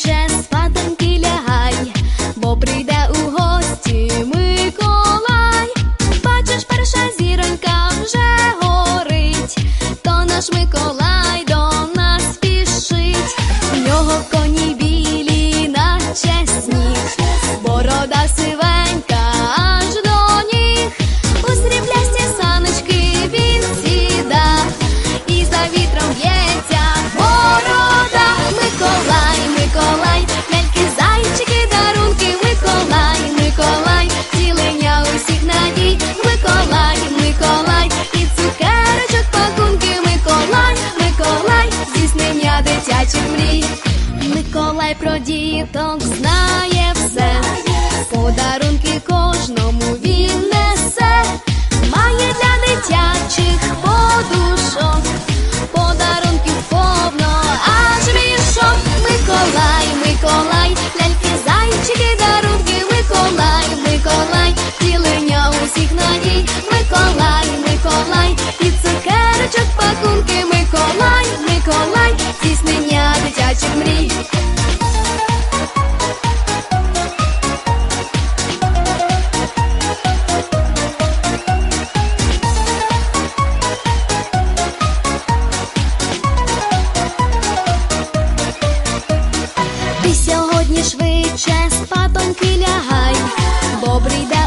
chance. Про діток знає все, подарунки кожному він несе, швидше спатоньки лягай, бо прийде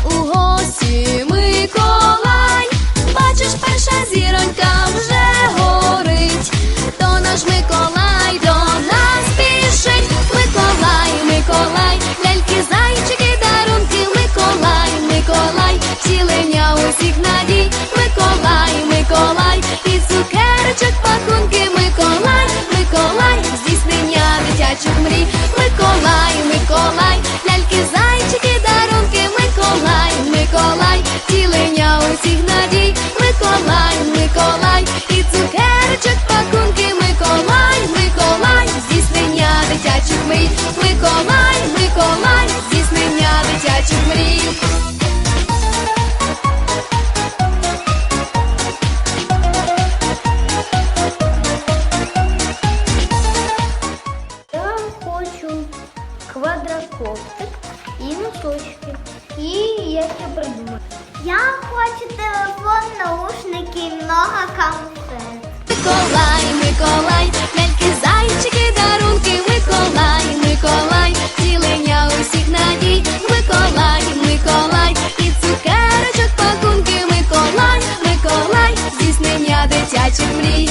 І я ще придумаю. Я хочу телефон, наушники і много конфет. Миколай, Миколай, ляльки, зайчики, дарунки, Миколай, Миколай, втілення усіх надій, Миколай, Миколай, і цукерочок пакунки, Миколай, Миколай, здійснення дитячих мрій.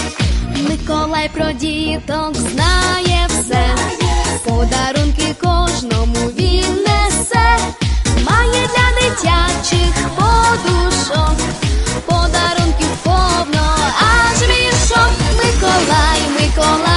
Миколай про діток знає все, подарунки for.